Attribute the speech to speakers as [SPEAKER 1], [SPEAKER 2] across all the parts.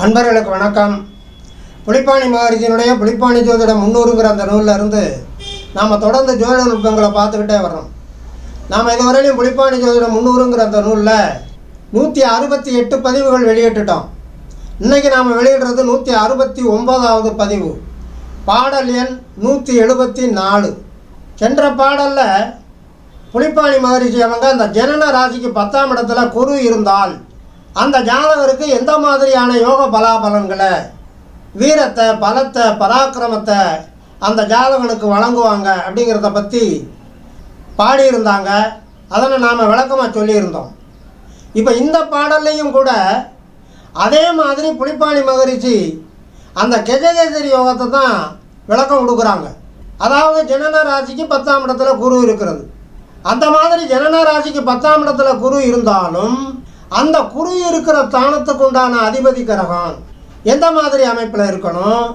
[SPEAKER 1] அன்பர்களுக்கு வணக்கம். புளிப்பாணி மகரிஷியினுடைய புளிப்பாணி ஜோதிடம் முன்னூறுங்கிற அந்த நூலில் இருந்து நாம் தொடர்ந்து ஜோதிட நுட்பங்களை பார்த்துக்கிட்டே வர்றோம். நாம் இதுவரையிலும் புளிப்பாணி ஜோதிடம் முன்னூறுங்கிற அந்த நூலில் நூற்றி அறுபத்தி எட்டு பதிவுகள் வெளியிட்டுட்டோம். இன்றைக்கி நாம் வெளியிடுறது நூற்றி அறுபத்தி ஒம்போதாவது பதிவு. பாடல் எண் நூற்றி எழுபத்தி நாலு. சென்ற பாடலில் புளிப்பாணி மகரிஷி அவங்க அந்த ஜனன ராசிக்கு பத்தாம் இடத்துல குரு இருந்தால் அந்த ஜாதகருக்கு எந்த மாதிரியான யோக பலாபலன்களை? வீரத்தை பலத்தை பராக்கிரமத்தை அந்த ஜாதகனுக்கு வழங்குவாங்க அப்படிங்கிறத பற்றி பாடியிருந்தாங்க. அதனை நாம் விளக்கமாக சொல்லியிருந்தோம். இப்போ இந்த பாடல்லையும் கூட அதே மாதிரி புலிப்பாணி மகரிஷி அந்த கெஜகேசரி யோகத்தை தான் விளக்கம் கொடுக்குறாங்க. அதாவது ஜனன ராசிக்கு பத்தாம் இடத்துல குரு இருக்கிறது. அந்த மாதிரி ஜனன ராசிக்கு பத்தாம் இடத்துல குரு இருந்தாலும் அந்த குரு இருக்கிற ஸ்தானத்துக்கு உண்டான அதிபதி கிரகம். எந்த மாதிரி அமைப்பில் இருக்கணும்?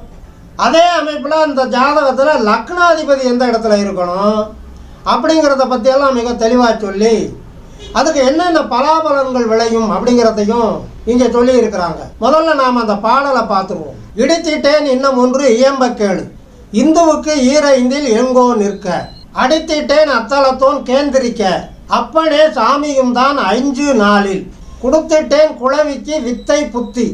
[SPEAKER 1] அதே அமைப்பில் அந்த ஜாதகத்தில் லக்னாதிபதி எந்த இடத்துல இருக்கணும்? அப்படிங்கிறத பற்றியெல்லாம் மிக தெளிவாக சொல்லி அதுக்கு என்னென்ன பலாபலன்கள் விளையும் அப்படிங்கிறதையும் இங்கே சொல்லி இருக்கிறாங்க. முதல்ல நாம் அந்த பாடலை பார்த்துருவோம். இடித்திட்டேன் இன்னும் ஒன்று இயம்ப கேளு இந்துவுக்கு ஈர இந்தில் எங்கோ நிற்க. அடித்திட்டேன் அத்தலத்தோன் கேந்திரிக்க. அப்பனே சாமியும் தான் அஞ்சு நாளில். கொடுத்துட்டேன் குளவிக்கு வித்தை புத்தி.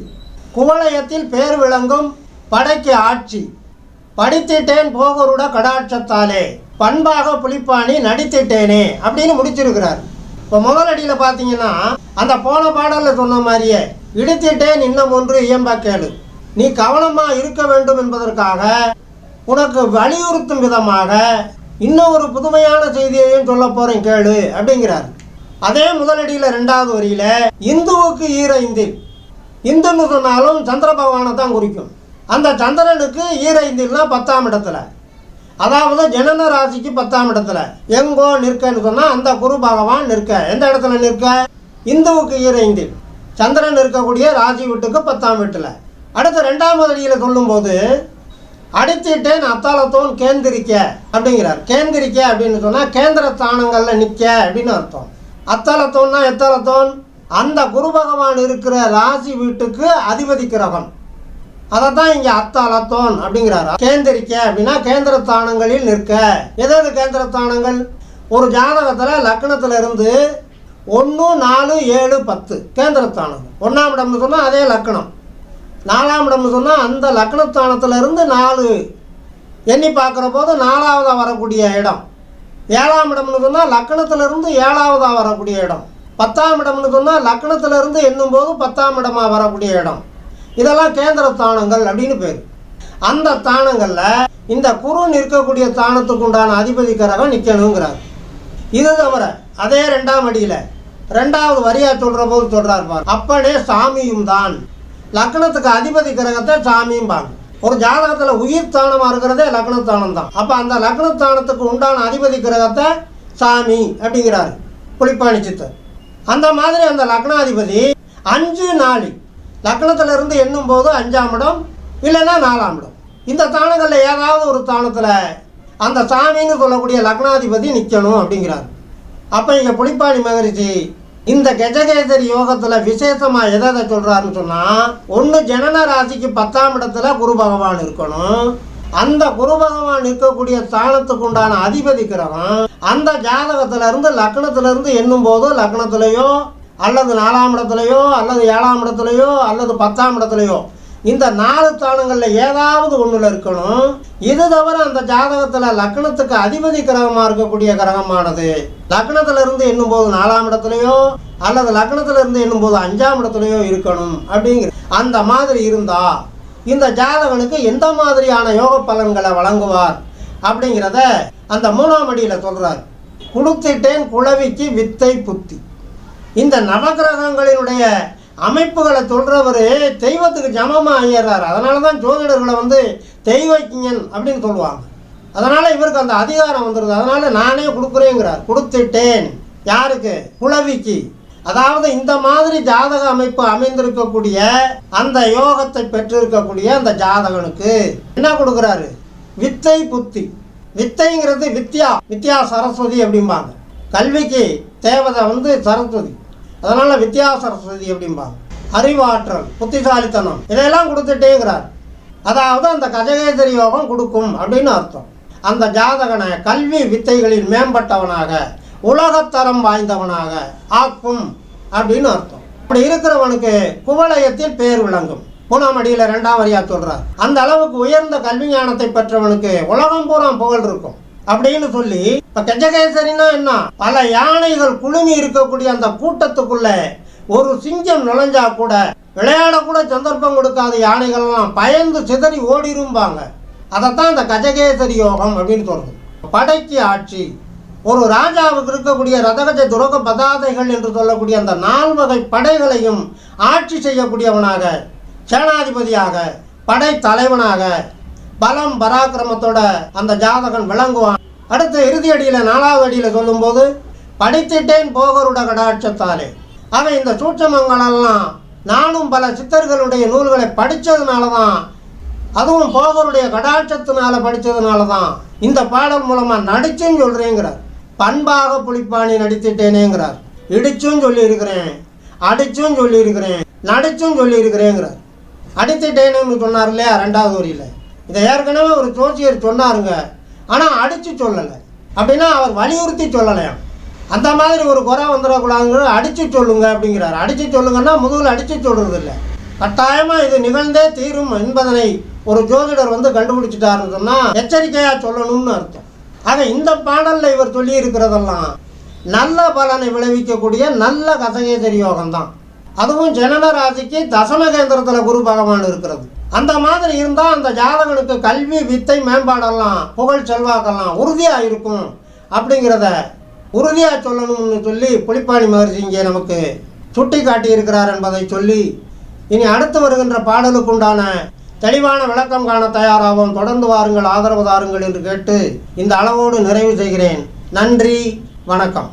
[SPEAKER 1] குவளையத்தில் பேர் விளங்கும் படைக்கு ஆட்சி. படித்திட்டேன் போகருட கடாட்சத்தாலே. பண்பாக புளிப்பாணி நடித்திட்டேனே அப்படின்னு முடிச்சிருக்கிறார். இப்போ முதலடியில் பார்த்தீங்கன்னா அந்த போன பாடலில் சொன்ன மாதிரியே இடித்திட்டேன் இன்னும் ஒன்று இயம்பா கேளு நீ கவனமாக இருக்க வேண்டும் என்பதற்காக உனக்கு வலியுறுத்தும் விதமாக இன்னும் ஒரு புதுமையான செய்தியையும் சொல்ல போகிறேன் கேளு அப்படிங்கிறார். அதே முதலடியில் ரெண்டாவது வரியில் இந்துவுக்கு ஈர இந்தில் இந்துன்னு சொன்னாலும் சந்திர பகவானை தான் குறிக்கும். அந்த சந்திரனுக்கு ஈர இந்தில்னா பத்தாம் இடத்துல. அதாவது ஜனன ராசிக்கு பத்தாம் இடத்துல. எங்கோ நிற்கன்னு சொன்னால் அந்த குரு பகவான் நிற்க. எந்த இடத்துல நிற்க? இந்துவுக்கு ஈர இந்தில் சந்திரன் இருக்கக்கூடிய ராசி வீட்டுக்கு பத்தாம் வீட்டில். அடுத்து ரெண்டாம் முதலியில் சொல்லும்போது அடித்திட்டேன் அத்தாலத்தோன் கேந்திரிக்க அப்படிங்கிறார். கேந்திரிக்க அப்படின்னு சொன்னால் கேந்திர ஸ்தானங்களில் நிற்க அப்படின்னு அர்த்தம். அத்தலத்தோன்னா எத்தலத்தோன்? அந்த குரு பகவான் இருக்கிற ராசி வீட்டுக்கு அதிபதி கிரகம் அதை தான் இங்கே அத்தலத்தோன் அப்படிங்கிறாரா? கேந்திரிக்க அப்படின்னா கேந்திரத்தானங்களில் நிற்க. எதாவது கேந்திர ஒரு ஜாதகத்தில் லக்னத்தில் இருந்து ஒன்று நாலு ஏழு பத்து கேந்திரத்தானம் ஒன்றாம் இடம்னு சொன்னால் அதே லக்னம். நாலாம் இடம்னு சொன்னால் அந்த லக்னத்தானத்துலேருந்து நாலு. எண்ணி பார்க்குற போது நாலாவதாக வரக்கூடிய இடம். ஏழாம் இடம்னு சொன்னால் லக்னத்திலிருந்து ஏழாவதாக வரக்கூடிய இடம். பத்தாம் இடம்னு சொன்னால் லக்னத்திலிருந்து எண்ணும்போது பத்தாம் இடமாக வரக்கூடிய இடம். இதெல்லாம் கேந்திர தானங்கள் அப்படின்னு பேர். அந்த தானங்களில் இந்த குரு நிற்கக்கூடிய தானத்துக்கு உண்டான அதிபதி கரகம் நிற்கணுங்கிறார் இது தவிர அதே ரெண்டாம் அடியில் ரெண்டாவது வரியாக சொல்கிற போது சொல்கிறார் பார். அப்பனே சாமியும் தான். லக்னத்துக்கு அதிபதி கிரகத்தை சாமியும்பாங்க ஒரு ஜாதகத்தில் உயிர் ஸ்தானமாக இருக்கிறதே லக்னஸ்தானம் தான் அப்போ அந்த லக்னஸ்தானத்துக்கு உண்டான அதிபதி கிரகத்தை சாமி அப்படிங்கிறாரு புளிப்பாணி சித்தர். அந்த மாதிரி அந்த லக்னாதிபதி அஞ்சு நாளி லக்னத்தில் இருந்து எண்ணும் போது அஞ்சாம் இடம் இல்லைன்னா நாலாம் இடம். இந்த தானங்களில் ஏதாவது ஒரு தானத்தில் அந்த சாமின்னு சொல்லக்கூடிய லக்னாதிபதி நிற்கணும் அப்படிங்கிறார். அப்போ இங்கே புளிப்பாணி மகரிஷி இந்த கஜகேசரி யோகத்தில் விசேஷமாக எதை எதை சொல்கிறாருன்னு சொன்னால் ஒன்று ஜனன ராசிக்கு பத்தாம் இடத்துல குரு பகவான் இருக்கணும். அந்த குரு பகவான் இருக்கக்கூடிய ஸ்தானத்துக்கு உண்டான அதிபதி கிரகம் அந்த ஜாதகத்துல இருந்து லக்னத்துல இருந்து எண்ணும் போது லக்னத்திலேயோ அல்லது நாலாம் இடத்துலையோ அல்லது ஏழாம் இடத்துலையோ அல்லது பத்தாம் இடத்துலையோ இந்த நாலு தானங்களில் ஏதாவது ஒன்றில் இருக்கணும். இது தவிர அந்த ஜாதகத்தில் லக்னத்துக்கு அதிபதி கிரகமாக இருக்கக்கூடிய கிரகமானது. லக்னத்தில் இருந்து எண்ணும்போது நாலாம் இடத்துலையோ அல்லது லக்னத்தில் இருந்து எண்ணும்போது அஞ்சாம் இடத்துலையோ இருக்கணும் அப்படிங்கிற அந்த மாதிரி இருந்தால் இந்த ஜாதகனுக்கு எந்த மாதிரியான யோக பலன்களை வழங்குவார் அப்படிங்கிறத அந்த மூணாம் அடியில் சொல்கிறார் கொடுத்துட்டேன் குழவிக்கு வித்தை புத்தி. இந்த நவகிரகங்களினுடைய அமைப்புகளை சொல்கிறவர் தெய்வத்துக்கு ஜமமாக ஆயிடுறாரு. அதனால தான் ஜோதிடர்களை வந்து தெய்வக்கிஞன் அப்படின்னு சொல்லுவாங்க. அதனால் இவருக்கு அந்த அதிகாரம் வந்துடுது அதனால் நானே கொடுக்குறேங்கிறார். கொடுத்துட்டேன். யாருக்கு? குளவிக்கு அதாவது இந்த மாதிரி ஜாதக அமைப்பு அமைந்திருக்கக்கூடிய அந்த யோகத்தை பெற்றிருக்கக்கூடிய அந்த ஜாதகனுக்கு என்ன கொடுக்குறாரு? வித்தை புத்தி. வித்தைங்கிறது வித்யா. வித்யா சரஸ்வதி அப்படிம்பாங்க. கல்விக்கு தேவதை வந்து சரஸ்வதி. அதனால் வித்தியாச சரஸ்வதி அப்படிம்பாங்க அறிவாற்றல் புத்திசாலித்தனம் இதையெல்லாம் கொடுத்துட்டேங்கிறார். அதாவது அந்த கஜகேசரி யோகம் கொடுக்கும் அப்படின்னு அர்த்தம். அந்த ஜாதகனை கல்வி வித்தைகளில் மேம்பட்டவனாக உலகத்தரம் வாய்ந்தவனாக ஆக்கும் அப்படின்னு அர்த்தம். அப்படி இருக்கிறவனுக்கு குவலயத்தில் பேர் விளங்கும். பூனாமடியில் ரெண்டாம் வரியா சொல்றார். அந்த அளவுக்கு உயர்ந்த கல்வி ஞானத்தை பெற்றவனுக்கு உலகம் பூரா புகழ் இருக்கும். அப்படின்னு சொல்லி இப்ப கஜகேசரின்னா என்ன? பல யானைகள் குழுமி இருக்கக்கூடிய அந்த கூட்டத்துக்குள்ள ஒரு சிங்கம் நுழைஞ்சா கூட விளையாட கூட சந்தர்ப்பம் கொடுக்காத யானைகள்லாம் பயந்து சிதறி ஓடிரும்பாங்க. அதைத்தான் இந்த கஜகேசரி யோகம் அப்படின்னு சொல்றது. படைக்கு ஆட்சி. ஒரு ராஜாவுக்கு இருக்கக்கூடிய ரதகஜ துரக பதாதைகள் என்று சொல்லக்கூடிய அந்த நால்வகை படைகளையும் ஆட்சி செய்யக்கூடியவனாக சேனாதிபதியாக படை தலைவனாக பலம் பராக்கிரமத்தோட அந்த ஜாதகன் விளங்குவான். அடுத்து இறுதி அடியில் நாலாவது அடியில் சொல்லும்போது படித்திட்டேன் போகருட கடாட்சத்தாலே. ஆக இந்த சூட்சமங்களெல்லாம் நானும் பல சித்தர்களுடைய நூல்களை படித்ததுனால தான் அதுவும் போகருடைய கடாட்சத்தினால படித்ததுனால தான் இந்த பாடல் மூலமாக நடிச்சுன்னு சொல்கிறேங்கிறார் பண்பாக புளிப்பாணி நடித்திட்டேனேங்கிறார். இடிச்சும் சொல்லியிருக்கிறேன் அடிச்சும் சொல்லியிருக்கிறேன் நடிச்சும் சொல்லியிருக்கிறேங்கிறார். அடித்துட்டேன்னு சொன்னார் இல்லையா ரெண்டாவது வரியில்? இதை ஏற்கனவே ஒரு ஜோசியர் சொன்னாருங்க. ஆனால் அடித்து சொல்லலை. அப்படின்னா அவர் வலியுறுத்தி சொல்லலையாம் அந்த மாதிரி ஒரு குறை வந்துடக்கூடாதுங்கிற அடித்து சொல்லுங்க அப்படிங்கிறார். அடித்து சொல்லுங்கன்னா முதுகில் அடித்து சொல்கிறது இல்லை கட்டாயமாக இது நிகழ்ந்தே தீரும் என்பதனை ஒரு ஜோதிடர் வந்து கண்டுபிடிச்சிட்டாருன்னு சொன்னால் எச்சரிக்கையாக சொல்லணும்னு அர்த்தம். ஆக இந்த பாடலில் இவர் சொல்லி இருக்கிறதெல்லாம் நல்ல பலனை விளைவிக்கக்கூடிய நல்ல கசகேசரி யோகம் தான் அதுவும் ஜனன ராசிக்கு தசம கேந்திரத்தில் குரு பகவான் இருக்கிறது. அந்த மாதிரி இருந்தால் அந்த ஜாதகனுக்கு கல்வி வித்தை மேம்பாடெல்லாம் புகழ் செல்வாக்கெல்லாம் உறுதியாக இருக்கும் அப்படிங்கிறத உறுதியாக சொல்லணும்னு சொல்லி புலிப்பாணி மகர்ஷி இங்கே நமக்கு சுட்டி காட்டியிருக்கிறார் என்பதை சொல்லி இனி அடுத்து வருகின்ற பாடலுக்கு உண்டான தெளிவான விளக்கம் காண தயாராகும் தொடர்ந்து வாருங்கள் ஆதரவு தாருங்கள் என்று கேட்டு இந்த அளவோடு நிறைவு செய்கிறேன். நன்றி வணக்கம்.